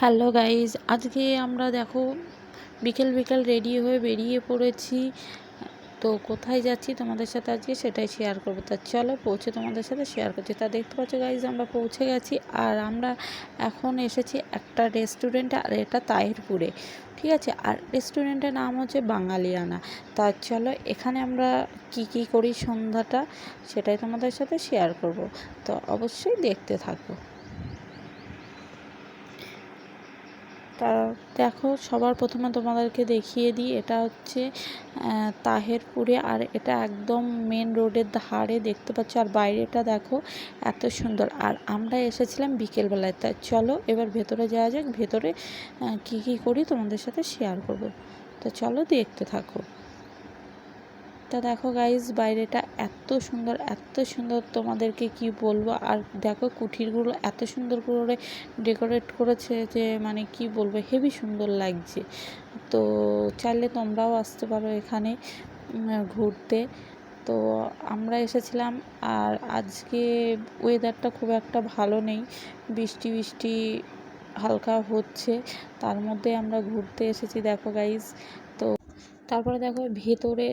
Hello guys, আজকে আমরা দেখো বিকেল বিকেল রেডি হয়ে বেরিয়ে পড়েছি। তো কোথায় যাচ্ছি তোমাদের সাথে আজকে সেটাই শেয়ার করব। তা চলো পৌঁছে তোমাদের সাথে শেয়ার করছি। তা দেখতে পাচ্ছ গাইজ, আমরা পৌঁছে গেছি আর আমরা এখন এসেছি একটা রেস্টুরেন্টে আর এটা তাহিরপুরে, ঠিক আছে? আর রেস্টুরেন্টের নাম হচ্ছে বাঙালিয়ানা। তা চলো এখানে আমরা কি কি করি সন্ধ্যাটা সেটাই তোমাদের সাথে শেয়ার করব। তো অবশ্যই দেখতে থাকো। তা দেখো, সবার প্রথমে তোমাদেরকে দেখিয়ে দিই, এটা হচ্ছে তাহেরপুরে, আর এটা একদম মেন রোডের ধারে দেখতে পাচ্ছ, আর বাইরেটা দেখো এত সুন্দর। আর আমরা এসেছিলাম বিকেলবেলায় তা চলো এবার ভেতরে যাওয়া যাক, ভেতরে কি কি করি তোমাদের সাথে শেয়ার করব। তো চলো দেখতে থাকো। তা দেখো গাইজ বাইরেটা এত সুন্দর এত সুন্দর তোমাদেরকে কি বলব? আর দেখো কুঠিরগুলো এত সুন্দর করে ডেকোরেট করেছে যে মানে কি বলব হেভি সুন্দর লাগছে। তো চাইলে তোমরাও আসতে পারো এখানে ঘুরতে। তো আমরা এসেছিলাম, আর আজকে ওয়েদারটা খুব একটা ভালো নেই। বৃষ্টি বৃষ্টি হালকা হচ্ছে, তার মধ্যে আমরা ঘুরতে এসেছি, দেখো গাইজ তো তারপরে দেখো ভেতরে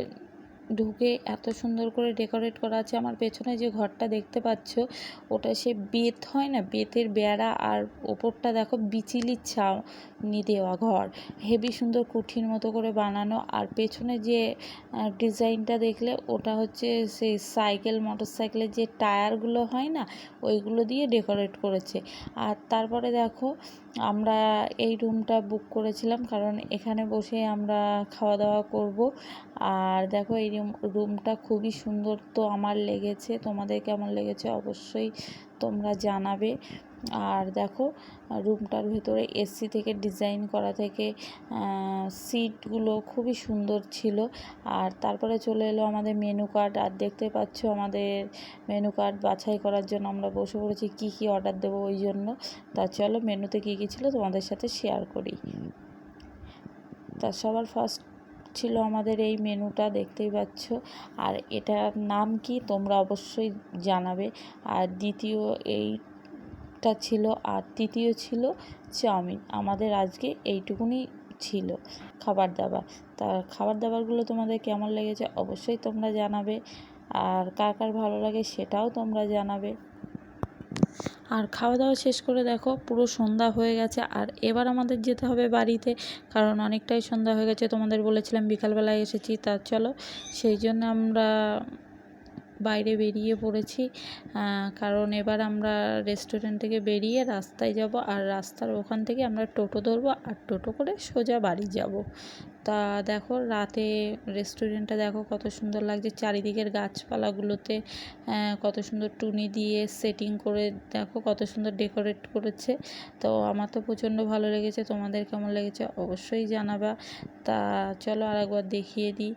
ঢুকে এত সুন্দর করে ডেকোরেট করা আছে। আমার পেছনে যে ঘরটা দেখতে পাচ্ছ, ওটা সে বেত হয় না? বেতের বেড়া আর ওপরটা দেখো বিচিলির নি দেওয়া ঘর। হেভি সুন্দর কুঠির মতো করে বানানো। আর পেছনে যে ডিজাইনটা দেখলে ওটা হচ্ছে সেই সাইকেল মোটর সাইকেলের যে টায়ারগুলো হয় না, ওইগুলো দিয়ে ডেকোরেট করেছে। আর তারপরে দেখো, আমরা এই রুমটা বুক করেছিলাম কারণ এখানে বসে আমরা খাওয়া দাওয়া করব। আর দেখো এই রুমটা খুবই সুন্দর তো আমার লেগেছে। তোমাদের কেমন লেগেছে অবশ্যই তোমরা জানাবে। আর দেখো রুমটার ভেতরে এসি থেকে ডিজাইন করা থেকে সিটগুলো খুবই সুন্দর ছিল। আর তারপরে চলে এলো আমাদের মেনু কার্ড আর দেখতে পাচ্ছ আমাদের মেনু কার্ড বাছাই করার জন্য আমরা বসে পড়েছি। কি কি অর্ডার দেবো ওই জন্য? তা চলো মেনুতে কী কী ছিল তোমাদের সাথে শেয়ার করি। তা সবার ফার্স্ট ছিল আমাদের এই মেনুটা, দেখতেই পাচ্ছ। আর এটার নাম কি তোমরা অবশ্যই জানাবে। আর দ্বিতীয় এইটা ছিল, আর তৃতীয় ছিল চাউমিন। আমাদের আজকে এইটুকুনি ছিল খাবার দাবার। তা খাবার দাবারগুলো তোমাদের কেমন লেগেছে অবশ্যই তোমরা জানাবে। আর কার কার ভালো লাগে সেটাও তোমরা জানাবে। আর খাওয়া দাওয়া শেষ করে দেখো, পুরো সন্ধ্যা হয়ে গেছে। আর এবার আমাদের যেতে হবে বাড়িতে, কারণ অনেকটাই সন্ধ্যা হয়ে গেছে। তোমাদের বলেছিলাম বিকালবেলায় এসেছি, তা চলো। সেই জন্য আমরা বাইরে বেরিয়ে পড়েছি। কারণ এবার আমরা রেস্টুরেন্ট থেকে বেরিয়ে রাস্তায় যাব আর রাস্তার ওখান থেকে আমরা টোটো ধরবো আর টোটো করে সোজা বাড়ি যাব। তা দেখো রাতে রেস্টুরেন্টটা দেখো কত সুন্দর লাগছে। চারিদিকের গাছপালাগুলোতে কত সুন্দর টুনি দিয়ে সেটিং করে দেখো কত সুন্দর ডেকোরেট করেছে। তো আমার তো প্রচণ্ড ভালো লেগেছে। তোমাদের কেমন লেগেছে অবশ্যই জানাবা। তা চলো আর একবার দেখিয়ে দিই।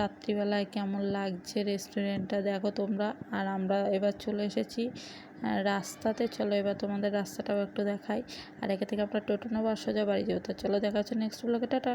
রাত্রিবেলায় কেমন লাগছে রেস্টুরেন্টটা দেখো তোমরা, আর আমরা এবার চলে এসেছি রাস্তাতে। চলো এবার তোমাদের রাস্তাটাও একটু দেখাই। আর একে থেকে আমরা টোটো নেব আর সোজা বাড়ি যাব। তো চলো দেখা হচ্ছে নেক্সট ব্লগে টাটা!